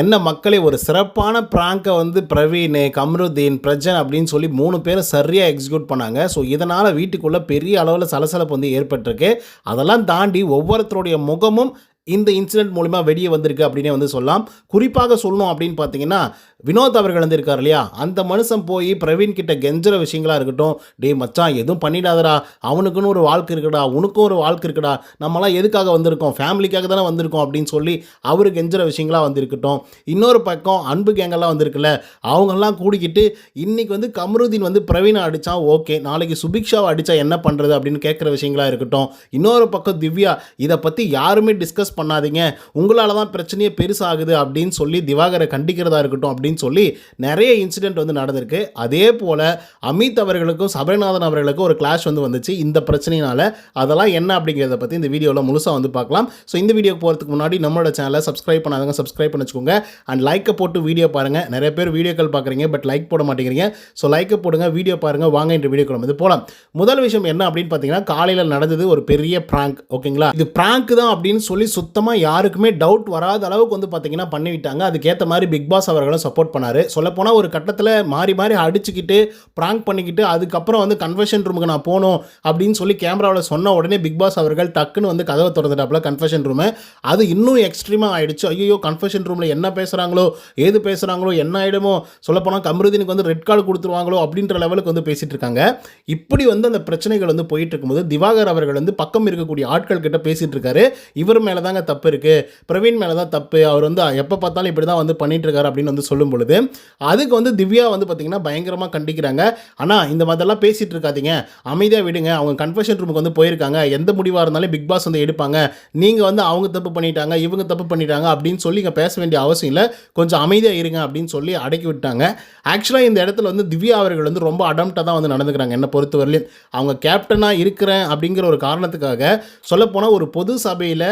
என்ன மக்களே ஒரு சிறப்பான ப்ராங்கை வந்து பிரவீன் கம்ருதீன் பிரஜன் அப்படின்னு சொல்லி மூணு பேரும் சரியாக எக்ஸிக்யூட் பண்ணாங்க. ஸோ இதனால் வீட்டுக்குள்ளே பெரிய அளவில் சலசலப்பு வந்து ஏற்பட்டிருக்கு. அதெல்லாம் தாண்டி ஒவ்வொருத்தருடைய முகமும் இந்த இன்சிடென்ட் மூலிமா வெளியே வந்திருக்கு அப்படின்னே வந்து சொல்லலாம். குறிப்பாக சொல்லணும் அப்படின்னு பார்த்தீங்கன்னா வினோத் அவர்கள் வந்து இருக்கார் இல்லையா? அந்த மனுஷன் போய் பிரவீன் கிட்ட கெஞ்சுற விஷயங்களா இருக்கட்டும் டேய் மச்சான் எதுவும் பண்ணிடாதடா. அவனுக்குன்னு ஒரு வாழ்க்கை இருக்குடா. உனக்கும் ஒரு வாழ்க்கை இருக்குடா. நம்மலாம் எதுக்காக வந்திருக்கோம்? ஃபேமிலிக்காக தானே வந்திருக்கோம். அப்படின்னு சொல்லி அவரு கெஞ்சுற விஷயங்களாக வந்து இருக்கட்டும் இன்னொரு பக்கம் அன்பு கேங்கெல்லாம் வந்திருக்குல்ல அவங்கெல்லாம் கூடிக்கிட்டு இன்றைக்கி வந்து கமருதீன் வந்து பிரவீனை அடித்தா ஓகே. நாளைக்கு சுபிக்ஷாவை அடித்தா என்ன பண்ணுறது அப்படின்னு கேட்குற விஷயங்களா இருக்கட்டும். இன்னொரு பக்கம் திவ்யா இதை பற்றி யாருமே டிஸ்கஸ் பண்ணாதீங்க. உங்களால் தான் பிரச்சனையே பெருசாகுது அப்படின்னு சொல்லி திவாகரை கண்டிக்கிறதா இருக்கட்டும் அப்படின்னு சொல்லி நிறைய இன்சிடென்ட் வந்து நடந்திருக்கு. அதே போல் அமித் அவர்களுக்கும் சபரிநாதன் அவர்களுக்கும் ஒரு கிளாஷ் வந்து வந்துச்சு. இந்த பிரச்சனையினால அதெல்லாம் என்ன அப்படிங்கிறத பற்றி இந்த வீடியோவில் முழுசாக வந்து பார்க்கலாம். ஸோ இந்த வீடியோக்கு போகிறதுக்கு முன்னாடி நம்மளோட சேனலை சப்ஸ்கிரைப் பண்ணாதவங்க சப்ஸ்கிரைப் பண்ணி வச்சுக்கோங்க. அண்ட் லைக்கை போட்டு வீடியோ பாருங்கள் நிறைய பேர் வீடியோக்கள் பார்க்குறீங்க பட் லைக் போட மாட்டேங்கிறீங்க. ஸோ லைக்கை போடுங்க வீடியோ பாருங்கள் வாங்க இந்த வீடியோ இது போகலாம் முதல் விஷயம் என்ன அப்படின்னு பார்த்தீங்கன்னா காலையில் நடந்தது ஒரு பெரிய ப்ராங்க் ஓகேங்களா இது ப்ராங்க் தான் அப்படின்னு சொல்லி சுத்தமாக யாருக்குமே டவுட் வராத அளவுக்கு வந்து பார்த்தீங்கன்னா பண்ணிவிட்டாங்க. அதுக்கேற்ற மாதிரி பிக் பாஸ் அவர்களும் சப்போர்ட் பண்ணார். சொல்லப்போனால் ஒரு கட்டத்தில் மாறி மாறி அடிச்சுக்கிட்டு ப்ராங்க் பண்ணிக்கிட்டு அதுக்கப்புறம் வந்து கன்ஃபெஷன் ரூமுக்கு நான் போகணும் அப்படின்னு சொல்லி கேமராவில் சொன்ன உடனே பிக் பாஸ் அவர்கள் டக்குன்னு வந்து கதவை திறந்துட்டாப்புல கன்ஃபெஷன் ரூமு அது இன்னும் எக்ஸ்ட்ரீமாக ஆயிடுச்சு. ஐயோ கன்ஃபெஷன் ரூமில் என்ன பேசுகிறாங்களோ ஏது பேசுகிறாங்களோ என்ன ஆகிடுமோ சொல்லப்போனால் கமருதீனுக்கு வந்து ரெட் கார்டு கொடுத்துருவாங்களோ அப்படின்ற லெவலுக்கு வந்து பேசிகிட்டு இருக்காங்க. இப்படி வந்து அந்த பிரச்சனைகள் வந்து போயிட்டு இருக்கும்போது திவாகர் அவர்கள் வந்து பக்கம் இருக்கக்கூடிய ஆட்கள் கிட்ட பேசிகிட்டு இருக்காரு. இவர் மேலே தான் தாங்க தப்பு இருக்குது பிரவீன் மேலே தான் தப்பு. அவர் வந்து எப்போ பார்த்தாலும் இப்படி தான் வந்து பண்ணிட்டு அப்படின்னு வந்து சொல்லும் பொழுது அதுக்கு வந்து திவ்யா வந்து பார்த்திங்கன்னா பயங்கரமாக கண்டிக்கிறாங்க. ஆனால் இந்த மாதிரிலாம் பேசிகிட்டு இருக்காதீங்க. அமைதியாக விடுங்க. அவங்க கன்ஃபெஷன் ரூமுக்கு வந்து போயிருக்காங்க. எந்த முடிவாக இருந்தாலும் பிக் பாஸ் வந்து எடுப்பாங்க. நீங்கள் வந்து அவங்க தப்பு பண்ணிட்டாங்க இவங்க தப்பு பண்ணிட்டாங்க அப்படின்னு சொல்லி இங்கே பேச வேண்டிய அவசியம் இல்லை. கொஞ்சம் அமைதியாக இருங்க அப்படின்னு சொல்லி அடக்கி விட்டாங்க. ஆக்சுவலாக இந்த இடத்துல வந்து திவ்யா அவர்கள் வந்து ரொம்ப அடம்ட்டாக தான் வந்து நடந்துக்கிறாங்க என்னை பொறுத்தவரையிலும். அவங்க கேப்டனாக இருக்கிறேன் அப்படிங்கிற ஒரு காரணத்துக்காக சொல்லப்போனால் ஒரு பொது சபையில்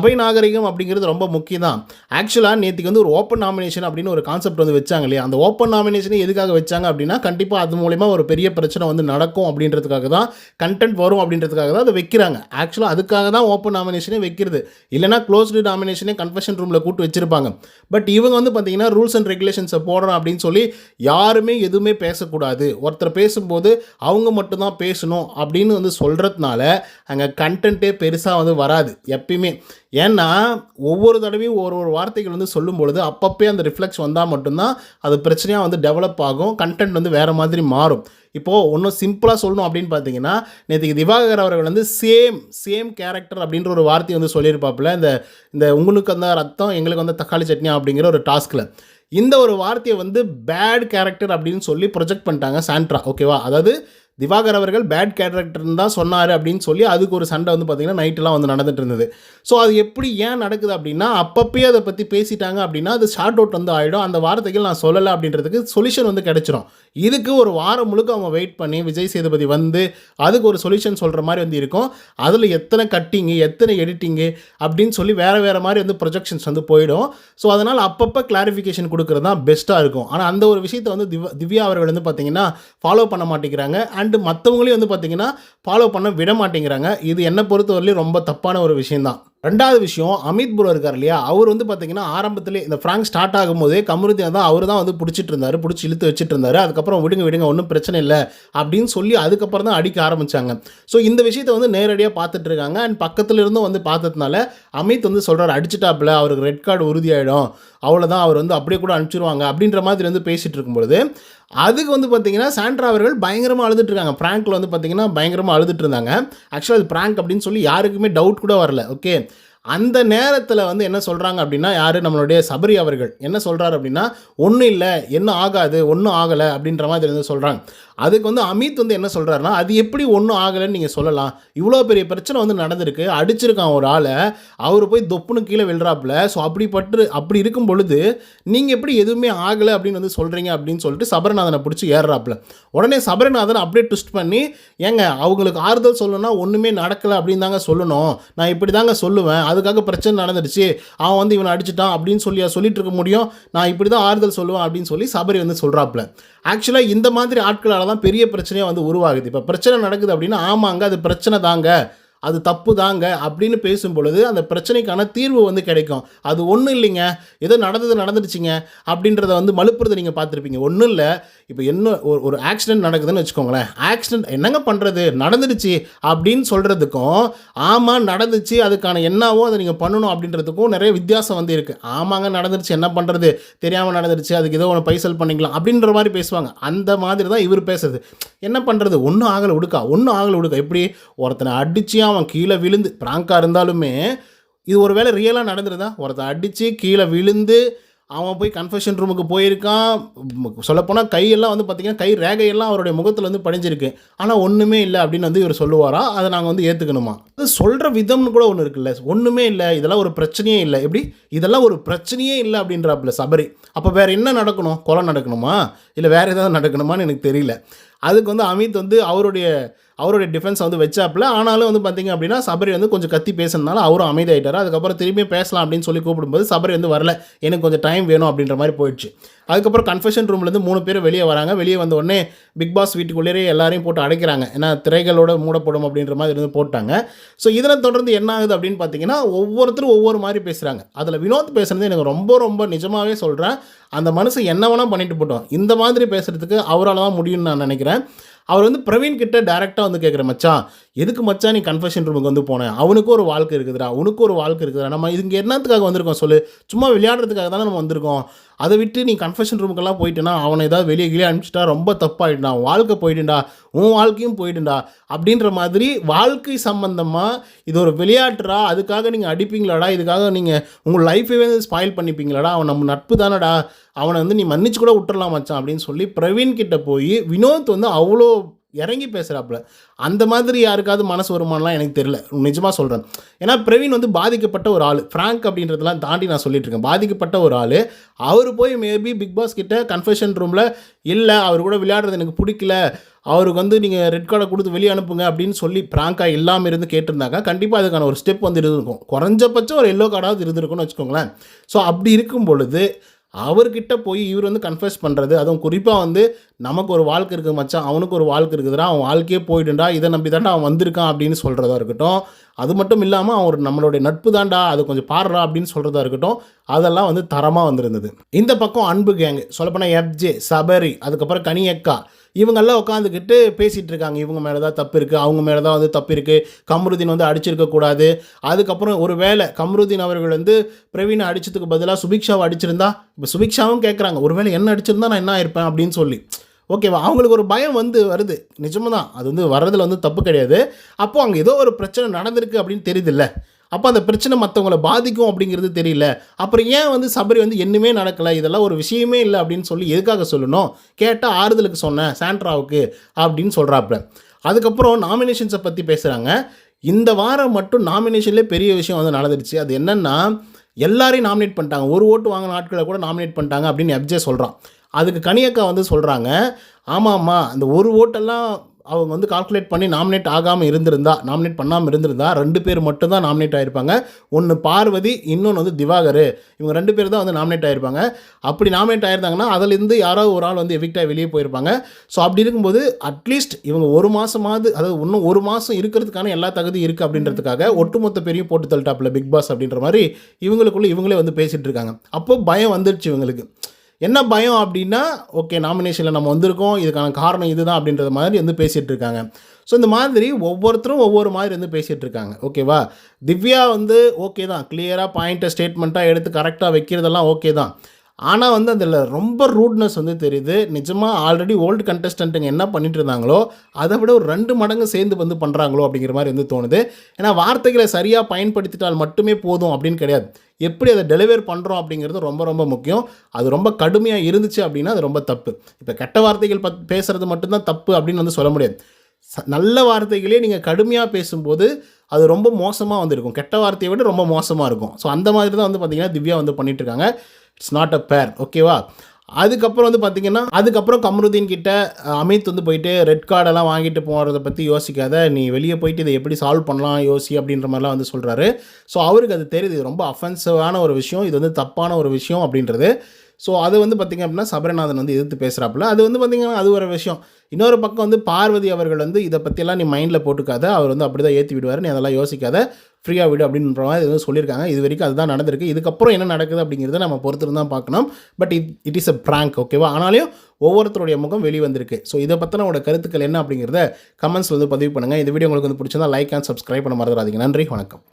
சபை நாகரிகம் அப்படிங்கிறது ரொம்ப முக்கியம் தான் ஆக்சுவலாக நேற்றுக்கு வந்து ஒரு ஓப்பன் நாமினேஷன் அப்படின்னு ஒரு கான்செப்ட் வந்து வச்சாங்க இல்லையா? அந்த ஓப்பன் நாமினேஷனை எதுக்காக வச்சாங்க அப்படின்னா கண்டிப்பாக அது மூலயமா ஒரு பெரிய பிரச்சனை வந்து நடக்கும் அப்படின்றதுக்காக தான் கண்டென்ட் வரும் அப்படின்றதுக்காக தான் அதை வைக்கிறாங்க. ஆக்சுவலாக அதுக்காக தான் ஓப்பன் நாமினேஷனே வைக்கிறது. இல்லைனா க்ளோஸ்டு நாமினேஷனே கன்ஃபெஷன் ரூமில் கூட்டு வச்சிருப்பாங்க. பட் இவங்க வந்து பார்த்தீங்கன்னா ரூல்ஸ் அண்ட் ரெகுலேஷன்ஸை போடுறோம் அப்படின்னு சொல்லி யாருமே எதுவுமே பேசக்கூடாது. ஒருத்தர் பேசும்போது அவங்க மட்டும்தான் பேசணும் அப்படின்னு வந்து சொல்கிறதுனால அங்கே கண்டென்ட்டே பெருசாக வந்து வராது. எப்பயுமே ஏன்னா ஒவ்வொரு தடவையும் ஒரு ஒரு வார்த்தைகள் வந்து சொல்லும் பொழுது அப்பப்பே அந்த ரிஃப்ளெக்ஸ் வந்தால் மட்டும்தான் அது பிரச்சனையாக வந்து டெவலப் ஆகும் கண்டென்ட் வந்து வேறு மாதிரி மாறும். இப்போது ஒன்றும் சிம்பிளாக சொல்லணும் அப்படின்னு பார்த்தீங்கன்னா நேற்றுக்கு திவாகர் அவர்கள் வந்து சேம் சேம் கேரக்டர் அப்படின்ற ஒரு வார்த்தையை வந்து சொல்லியிருப்பாப்புல இந்த இந்த உங்களுக்கு அந்த ரத்தம் எங்களுக்கு வந்து தக்காளி சட்னி அப்படிங்கிற ஒரு டாஸ்கில் இந்த ஒரு வார்த்தையை வந்து பேட் கேரக்டர் அப்படின்னு சொல்லி ப்ரொஜெக்ட் பண்ணிட்டாங்க சாண்ட்ரா ஓகேவா அதாவது திவாகர் அவர்கள் பேட் கேரக்டர்னு தான் சொன்னார் அப்படின்னு சொல்லி அதுக்கு ஒரு சண்டை வந்து பார்த்திங்கன்னா நைட்டெலாம் வந்து நடந்துட்டு இருந்தது. ஸோ அது எப்படி ஏன் நடக்குது அப்படின்னா அப்பப்பே அதை பற்றி பேசிட்டாங்க அப்படின்னா அது ஷார்ட் அவுட் வந்து ஆகிடும் அந்த வார்த்தைகள் நான் சொல்லலை அப்படின்றதுக்கு சொல்யூஷன் வந்து கிடச்சிரும். இதுக்கு ஒரு வாரம் முழுக்க அவங்க வெயிட் பண்ணி விஜய் சேதுபதி வந்து அதுக்கு ஒரு சொல்யூஷன் சொல்கிற மாதிரி வந்து இருக்கும். அதில் எத்தனை கட்டிங்கு எத்தனை எடிட்டிங்கு அப்படின்னு சொல்லி வேறு வேறு மாதிரி வந்து ப்ரொஜெக்ஷன்ஸ் வந்து போயிடும். ஸோ அதனால் அப்பப்போ கிளாரிஃபிகேஷன் கொடுக்குறது தான் பெஸ்ட்டாக இருக்கும். ஆனால் அந்த ஒரு விஷயத்தை வந்து திவ் திவ்யா அவர்கள் வந்து பார்த்திங்கன்னா ஃபாலோ பண்ண மாட்டேங்கிறாங்க. அண்ட் மற்றவங்களையும் வந்து பார்த்திங்கன்னா ஃபாலோ பண்ண விட மாட்டேங்கிறாங்க. இது என்னை பொறுத்தவரையிலும் ரொம்ப தப்பான ஒரு விஷயந்தான் ரெண்டாவது விஷயம் அமித் ப்ரோ இருக்கார் இல்லையா? அவர் வந்து பார்த்தீங்கன்னா ஆரம்பத்திலே இந்த ஃப்ராங்க் ஸ்டார்ட் ஆகும்போதே கமருதீன் தான் அவர் தான் வந்து பிடிச்சிட்டு இருந்தார் பிடிச்சி இழுத்து வச்சுட்டு இருந்தார். அதுக்கப்புறம் விடுங்க விடுங்க ஒன்றும் பிரச்சனை இல்லை அப்படின்னு சொல்லி அதுக்கப்புறம் தான் அடிக்க ஆரம்பித்தாங்க ஸோ இந்த விஷயத்தை வந்து நேரடியாக பார்த்துட்டு இருக்காங்க. அண்ட் பக்கத்தில் இருந்தும் வந்து பார்த்ததுனால அமித் வந்து சொல்கிறார் அடிச்சிட்டாப்புல அவருக்கு ரெட் கார்டு உறுதியாயிடும். அவ்வளோதான் அவர் வந்து அப்படியே கூட அனுப்பிச்சிருவாங்க அப்படின்ற மாதிரி வந்து பேசிகிட்டு இருக்கும்பொழுது அதுக்கு வந்து பார்த்தீங்கன்னா சாண்ட்ரா அவர்கள் பயங்கரமாக அழுதுட்டு இருக்காங்க. ப்ராங்க்கில் வந்து பார்த்தீங்கன்னா பயங்கரமாக அழுதுட்டு இருந்தாங்க. ஆக்சுவலாக அது ப்ராங்க் அப்படின்னு சொல்லி யாருக்குமே டவுட் கூட வரல ஓகே அந்த நேரத்தில் வந்து என்ன சொல்கிறாங்க அப்படின்னா யார்? நம்மளுடைய சபரி அவர்கள். என்ன சொல்கிறாரு அப்படின்னா ஒன்றும் இல்லை என்ன ஆகாது ஒன்றும் ஆகலை அப்படின்ற மாதிரி வந்து சொல்கிறாங்க அதுக்கு வந்து அமித் வந்து என்ன சொல்கிறாருன்னா அது எப்படி ஒன்றும் ஆகலைன்னு நீங்கள் சொல்லலாம். இவ்வளோ பெரிய பிரச்சனை வந்து நடந்திருக்கு. அடிச்சிருக்கான் ஒரு ஆளை. அவர் போய் தொப்புன்னு கீழே விழுறாப்புல. ஸோ அப்படிப்பட்டு அப்படி இருக்கும் பொழுது நீங்கள் எப்படி எதுவுமே ஆகலை அப்படின்னு வந்து சொல்கிறீங்க அப்படின்னு சொல்லிட்டு சபரநாதனை பிடிச்சி ஏறுறாப்புல. உடனே சபரநாதன் அப்படியே ட்விஸ்ட் பண்ணி ஏங்க அவங்களுக்கு ஆறுதல் சொல்லணும்னா ஒன்றுமே நடக்கலை அப்படின்னு தாங்க சொல்லணும். நான் இப்படி தாங்க சொல்லுவேன். அதுக்காக பிரச்சனை நடந்துடுச்சு அவன் வந்து இவனை அடிச்சிட்டான் அப்படின்னு சொல்லி சொல்லிட்டு இருக்க முடியும். நான் இப்படி தான் ஆறுதல் சொல்லுவேன் அப்படின்னு சொல்லி சபரி வந்து சொல்கிறாப்புல ஆக்சுவலாக இந்த மாதிரி ஆட்களால் தான் பெரிய பிரச்சனையாக வந்து உருவாகுது. இப்போ பிரச்சனை நடக்குது அப்படின்னா ஆமாங்க அது பிரச்சனை தாங்க. அது தப்பு தாங்க அப்படின்னு பேசும் பொழுது அந்த பிரச்சனைக்கான தீர்வு வந்து கிடைக்கும். அது ஒன்றும் இல்லைங்க. ஏதோ நடந்தது நடந்துடுச்சிங்க அப்படின்றத வந்து மலுப்புறதை நீங்கள் பார்த்துருப்பீங்க. ஒன்றும் இல்லை. இப்போ என்ன ஒரு ஒரு ஆக்சிடென்ட் நடக்குதுன்னு வச்சுக்கோங்களேன். ஆக்சிடென்ட் என்னங்க பண்ணுறது நடந்துடுச்சு அப்படின்னு சொல்கிறதுக்கும் ஆமாம் நடந்துச்சு அதுக்கான என்னவோ அதை நீங்கள் பண்ணணும் அப்படின்றதுக்கும் நிறைய வித்தியாசம் வந்து இருக்குது ஆமாங்க நடந்துருச்சு என்ன பண்ணுறது தெரியாமல் நடந்துருச்சு அதுக்கு ஏதோ ஒன்று பைசல் பண்ணிக்கலாம் அப்படின்ற மாதிரி பேசுவாங்க. அந்த மாதிரி தான் இவர் பேசுறது. என்ன பண்ணுறது ஒன்றும் ஆகலை உடுக்கா ஒன்றும் ஆகலை உடுக்கா எப்படி? ஒருத்தனை அடிச்சியாக அவன் கீழே விழுந்து பிராங்காக இருந்தாலுமே இது ஒரு வேளை ரியலாக நடந்துருதா ஒருத்தன் அடித்து கீழே விழுந்து அவன் போய் கன்ஃபெஷன் ரூமுக்கு போயிருக்கான். சொல்லப்போனால் கையெல்லாம் வந்து பார்த்திங்கன்னா கை ரேகையெல்லாம் அவருடைய முகத்தில் வந்து படிஞ்சிருக்கு. ஆனால் ஒன்றுமே இல்லை அப்படின்னு வந்து இவர் சொல்லுவாரா? அதை நாங்கள் வந்து ஏற்றுக்கணுமா அது சொல்கிற விதம்னு கூட ஒன்று இருக்குல்ல. ஒன்றுமே இல்லை இதெல்லாம் ஒரு பிரச்சனையே இல்லை. எப்படி? இதெல்லாம் ஒரு பிரச்சனையே இல்லை அப்படின்றாப்புல சபரி. அப்போ வேறு என்ன நடக்கணும்? கொலை நடக்கணுமா? இல்லை வேறு ஏதாவது நடக்கணுமான்னு எனக்கு தெரியல. அதுக்கு வந்து அமித் வந்து அவருடைய அவருடைய டிஃபென்ஸ் வந்து வச்சாப்பில். ஆனாலும் வந்து பார்த்தீங்க அப்படின்னா சபரி வந்து கொஞ்சம் கத்தி பேசுனதுனால அவரும் அமைதியாயிட்டார். அதுக்கப்புறம் திரும்பியும் பேசலாம் அப்படின்னு சொல்லி கூப்பிடும்போது சபரி வந்து வரல. எனக்கு கொஞ்சம் டைம் வேணும் அப்படின்ற மாதிரி போயிடுச்சு. அதுக்கப்புறம் கன்ஃபெஷன் ரூம்லேருந்து மூணு பேர் வெளியே வராங்க. வெளியே வந்த உடனே பிக் பாஸ் வீட்டுக்குள்ளேயே எல்லாரையும் போட்டு அடைக்கிறாங்க. ஏன்னா திரைகளோட மூடப்படும் அப்படின்ற மாதிரி இருந்து போட்டாங்க. ஸோ இதனை தொடர்ந்து என்ன ஆகுது அப்படின்னு பார்த்தீங்கன்னா ஒவ்வொருத்தரும் ஒவ்வொரு மாதிரி பேசுகிறாங்க அதில் வினோத் பேசுகிறது எனக்கு ரொம்ப ரொம்ப நிஜமாகவே சொல்கிறேன் அந்த மனுஷன் என்ன வேணால் பண்ணிட்டு போட்டோம். இந்த மாதிரி பேசுகிறதுக்கு அவரால் தான் முடியும்னு நான் நினைக்கிறேன். அவர் வந்து பிரவீன் கிட்ட டேரெக்டாக வந்து கேட்குற மச்சான். எதுக்கு மச்சான் நீ கன்ஃபெஷன் ரூமுக்கு வந்து போனேன் அவனுக்கும் ஒரு வாழ்க்கை இருக்குதுடா உனக்கு ஒரு வாழ்க்கை இருக்குதுடா. நம்ம இங்கே என்னத்துக்காக வந்திருக்கோம் சொல்லு? சும்மா விளையாடுறதுக்காக தானே நம்ம வந்திருக்கோம். அதை விட்டு நீ கன்ஃபெஷன் ரூமுக்கெல்லாம் போயிட்டேன்னா அவனை ஏதாவது வெளியே கீழே அனுப்பிச்சிட்டா ரொம்ப தப்பாயிட்டா வாழ்க்கை போயிட்டுண்டா உன் வாழ்க்கையும் போயிட்டுண்டா அப்படின்ற மாதிரி வாழ்க்கை சம்பந்தமாக இது ஒரு விளையாட்டுறா அதுக்காக நீங்கள் அடிப்பீங்களாடா. இதுக்காக நீங்கள் உங்கள் லைஃபைவே ஸ்பாயில் பண்ணிப்பீங்களாடா. அவன் நம்ம நட்பு தானடா. அவனை வந்து நீ மன்னிச்சு கூட விட்டுறலாம் மச்சான் அப்படின்னு சொல்லி பிரவீன் கிட்ட போய் வினோத் வந்து அவ்வளோ இறங்கி பேசுகிறாப்புல அந்த மாதிரி யாருக்காவது மனசு வருமானலாம் எனக்கு தெரியல. நிஜமாக சொல்கிறேன் ஏன்னா பிரவீன் வந்து பாதிக்கப்பட்ட ஒரு ஆள். ஃப்ராங்க் அப்படின்றதெல்லாம் தாண்டி நான் சொல்லிட்டு இருக்கேன். பாதிக்கப்பட்ட ஒரு ஆள். அவர் போய் மேபி பிக் பாஸ் கிட்ட கன்ஃபெஷன் ரூமில் இல்லை அவர் கூட விளையாடுறது எனக்கு பிடிக்கல. அவருக்கு வந்து நீங்கள் ரெட் கார்டை கொடுத்து வெளியே அனுப்புங்க. அப்படின்னு சொல்லி ப்ராங்காக இல்லாமல் இருந்து கேட்டிருந்தாங்க கண்டிப்பாக அதுக்கான ஒரு ஸ்டெப் வந்து இருந்திருக்கும். குறைஞ்சபட்சம் ஒரு எல்லோ கார்டாவது இருந்திருக்கும்னு வச்சுக்கோங்களேன். ஸோ அப்படி இருக்கும் பொழுது அவர்கிட்ட போய் இவர் வந்து கன்ஃபஸ் பண்ணுறது அதுவும் குறிப்பாக வந்து நமக்கு ஒரு வாழ்க்கை இருக்குது மச்சான் அவனுக்கு ஒரு வாழ்க்கை இருக்குதுடா அவன் வாழ்க்கையே போயிட்டுண்டா இதை நம்பி தாண்டா அவன் வந்திருக்கான் அப்படின்னு சொல்கிறதா இருக்கட்டும். அது மட்டும் இல்லாமல் அவர் நம்மளுடைய நட்பு தாண்டா அது கொஞ்சம் பாடுறா அப்படின்னு சொல்கிறதா இருக்கட்டும். அதெல்லாம் வந்து தரமாக வந்திருந்தது. இந்த பக்கம் அன்பு கேங்கு சொல்லப்போனால் எஃப்ஜே சபரி அதுக்கப்புறம் கனியக்கா இவங்கெல்லாம் உட்காந்துக்கிட்டு பேசிகிட்டு இருக்காங்க இவங்க மேலே தான் தப்பு இருக்குது அவங்க மேலே தான் வந்து தப்பு இருக்குது கம்ருதீன் வந்து அடிச்சிருக்கக்கூடாது. அதுக்கப்புறம் ஒரு வேளை கம்ருதீன் அவர்கள் வந்து பிரவீனை அடித்ததுக்கு பதிலாக சுபிக்ஷாவை அடிச்சிருந்தா இப்போ சுபிக்ஷாவும் கேட்குறாங்க. ஒரு வேளை என்ன அடிச்சிருந்தா நான் என்ன ஆயிருப்பேன் அப்படின்னு சொல்லி. ஓகேவா? அவங்களுக்கு ஒரு பயம் வந்து வருது. நிஜமாக தான் அது வந்து வர்றதில் வந்து தப்பு கிடையாது. அப்போது அங்கே ஏதோ ஒரு பிரச்சனை நடந்திருக்கு அப்படின்னு தெரியுதுல்ல. அப்போ அந்த பிரச்சனை மற்றவங்கள பாதிக்கும் அப்படிங்கிறது தெரியல. அப்புறம் ஏன் வந்து சபரி வந்து என்னமே நடக்கலை? இதெல்லாம் ஒரு விஷயமே இல்லை அப்படின்னு சொல்லி எதுக்காக சொல்லணும்? கேட்டால் ஆறுதலுக்கு சொன்னேன் சாண்ட்ராவுக்கு அப்படின்னு சொல்கிறாப்புல அதுக்கப்புறம் நாமினேஷன்ஸை பற்றி பேசுகிறாங்க இந்த வாரம் மட்டும் நாமினேஷன்லேயே பெரிய விஷயம் வந்து நடந்துடுச்சு அது என்னென்னா எல்லாரையும் நாமினேட் பண்ணிட்டாங்க. ஒரு ஓட்டு வாங்கின ஆட்களை கூட நாமினேட் பண்ணிட்டாங்க அப்படின்னு எப்ஜே சொல்கிறான் அதுக்கு கனியக்கா வந்து சொல்கிறாங்க ஆமாம்மா அந்த ஒரு ஓட்டெல்லாம் அவங்க வந்து கால்குலேட் பண்ணி நாமினேட் ஆகாமல் இருந்திருந்தா நாமினேட் பண்ணாமல் இருந்திருந்தா ரெண்டு பேர் மட்டும்தான் நாமினேட் ஆகிருப்பாங்க ஒன்று பார்வதி இன்னொன்று வந்து திவாகர். இவங்க ரெண்டு பேர் தான் வந்து நாமினேட் ஆகிருப்பாங்க அப்படி நாமினேட் ஆயிருந்தாங்கன்னா அதிலிருந்து யாராவது ஒரு ஆள் வந்து எஃபெக்டாக வெளியே போயிருப்பாங்க. ஸோ அப்படி இருக்கும்போது அட்லீஸ்ட் இவங்க ஒரு மாதமாவது அதாவது இன்னும் ஒரு மாதம் இருக்கிறதுக்கான எல்லா தகுதியும் இருக்குது அப்படின்றதுக்காக ஒட்டுமொத்த பெரிய போட்டு தள்ளிட்டாப்பில் பிக் பாஸ் அப்படின்ற மாதிரி இவங்களுக்குள்ளே இவங்களே வந்து பேசிகிட்டு இருக்காங்க. அப்போ பயம் வந்துடுச்சு இவங்களுக்கு. என்ன பயம் அப்படின்னா ஓகே நாமினேஷனில் நம்ம வந்திருக்கோம் இதுக்கான காரணம் இதுதான் அப்படின்றது மாதிரி வந்து பேசிகிட்டு இருக்காங்க. ஸோ இந்த மாதிரி ஒவ்வொருத்தரும் ஒவ்வொரு மாதிரி வந்து பேசிகிட்டு இருக்காங்க. ஓகேவா திவ்யா வந்து ஓகே தான். கிளியராக பாயிண்ட்டை ஸ்டேட்மெண்ட்டாக எடுத்து கரெக்டாக வைக்கிறதெல்லாம் ஓகே தான். ஆனால் வந்து அதில் ரொம்ப ரூட்னஸ் வந்து தெரியுது. நிஜமாக ஆல்ரெடி ஓல்டு கண்டஸ்டண்ட்டுங்க என்ன பண்ணிட்டு இருந்தாங்களோ அதை விட ஒரு ரெண்டு மடங்கு சேர்ந்து வந்து பண்ணுறாங்களோ அப்படிங்கிற மாதிரி வந்து தோணுது. ஏன்னா வார்த்தைகளை சரியாக பயன்படுத்திட்டால் மட்டுமே போதும் அப்படின்னு கிடையாது. எப்படி அதை டெலிவர் பண்ணுறோம் அப்படிங்கிறது ரொம்ப ரொம்ப முக்கியம். அது ரொம்ப கடுமையாக இருந்துச்சு அப்படின்னா அது ரொம்ப தப்பு. இப்போ கெட்ட வார்த்தைகள் பத் பேசுகிறது மட்டும்தான் தப்பு அப்படின்னு வந்து சொல்ல முடியாது. நல்ல வார்த்தைகளே நீங்கள் கடுமையாக பேசும்போது அது ரொம்ப மோசமாக வந்திருக்கும். கெட்ட வார்த்தையை விட ரொம்ப மோசமாக இருக்கும். ஸோ அந்த மாதிரி தான் வந்து பார்த்திங்கன்னா திவ்யா வந்து பண்ணிகிட்ருக்காங்க இட்ஸ் நாட் அ பேர் ஓகேவா அதுக்கப்புறம் வந்து பார்த்தீங்கன்னா அதுக்கப்புறம் கமருதீன் கிட்ட அமித் வந்து போயிட்டு ரெட் கார்டெல்லாம் வாங்கிட்டு போகிறத பற்றி யோசிக்காத நீ வெளியே போயிட்டு இதை எப்படி சால்வ் பண்ணலாம் யோசி அப்படின்ற மாதிரிலாம் வந்து சொல்கிறாரு ஸோ அவருக்கு அது தெரியுது. ரொம்ப அஃபென்சிவான ஒரு விஷயம். இது வந்து தப்பான ஒரு விஷயம் அப்படின்றது. ஸோ அது வந்து பார்த்திங்க அப்படின்னா சபரநாதன் வந்து எதிர்த்து பேசுகிறாப்புல அது வந்து பார்த்திங்கன்னா அது ஒரு விஷயம். இன்னொரு பக்கம் வந்து பார்வதி அவர்கள் வந்து இதை பற்றியெல்லாம் நீ மைண்டில் போட்டுக்காத. அவர் வந்து அப்படி தான் ஏற்றி விடுவார். நீ அதெல்லாம் யோசிக்காத. ஃப்ரீயாக விடு அப்படின்ற மாதிரி எதுவும் சொல்லியிருக்காங்க. இது வரைக்கும் அதுதான் நடந்திருக்கு. இதுக்கப்புறம் என்ன நடக்குது அப்படிங்கிறத நம்ம பொறுத்து தான் பார்க்கணும். But it it is a prank ஓகேவா ஆனாலும் ஒவ்வொருத்தருடைய முகம் வெளிவந்திருக்கு. ஸோ இதை பற்றின உங்களோட கருத்துக்கள் என்ன அப்படிங்கிறத கமெண்ட்ஸ் வந்து பதிவு பண்ணுங்கள் இந்த வீடியோ உங்களுக்கு வந்து பிடிச்சிருந்தா லைக் அண்ட் சப்ஸ்கிரைப் பண்ண மறந்துடாதீங்க. நன்றி. வணக்கம்.